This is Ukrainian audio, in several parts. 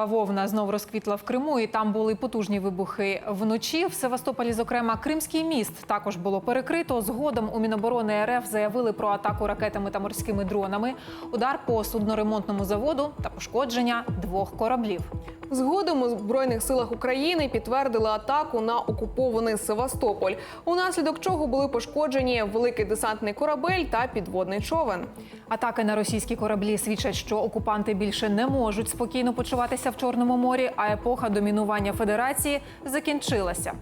бавовна знов розквітла в Криму, і там були потужні вибухи вночі. В Севастополі, зокрема, Кримський міст також було перекрито. Згодом у Міноборони РФ заявили про атаку ракетами та морськими дронами, удар по судноремонтному заводу та пошкодження двох кораблів. Згодом у збройних силах України підтвердили атаку на окупований Севастополь, унаслідок чого були пошкоджені великий десантний корабель та підводний човен. Атаки на російські кораблі свідчать, що окупанти більше не можуть спокійно почуватися в Чорному морі, а епоха домінування Федерації закінчилася.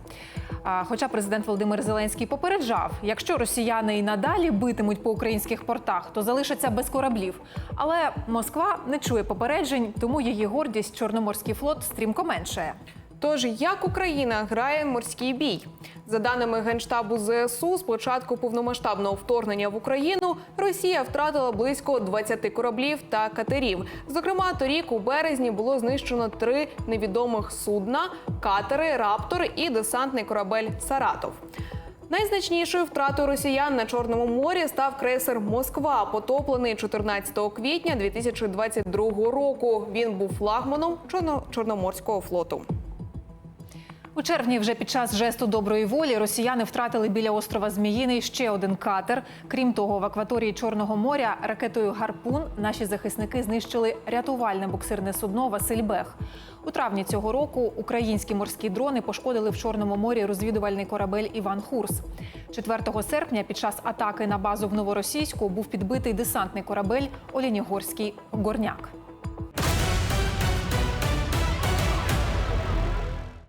Хоча президент Володимир Зеленський попереджав, якщо росіяни і надалі битимуть по українських портах, то залишаться без кораблів. Але Москва не чує попереджень, тому її гордість Чорноморський флот стрімко меншає. Тож як Україна грає морський бій? За даними генштабу ЗСУ, з початку повномасштабного вторгнення в Україну Росія втратила близько 20 кораблів та катерів. Зокрема, торік у березні було знищено три невідомих судна: катери, раптор і десантний корабель Саратов. Найзначнішою втратою росіян на Чорному морі став крейсер Москва, потоплений 14 квітня 2022 року. Він був флагманом Чорно- Чорноморського флоту. У червні, вже під час жесту доброї волі, росіяни втратили біля острова Зміїний ще один катер. Крім того, в акваторії Чорного моря ракетою Гарпун наші захисники знищили рятувальне буксирне судно Василь Бех. У травні цього року українські морські дрони пошкодили в Чорному морі розвідувальний корабель Іван Хурс. 4 серпня під час атаки на базу в Новоросійську був підбитий десантний корабель Олінігорський Горняк.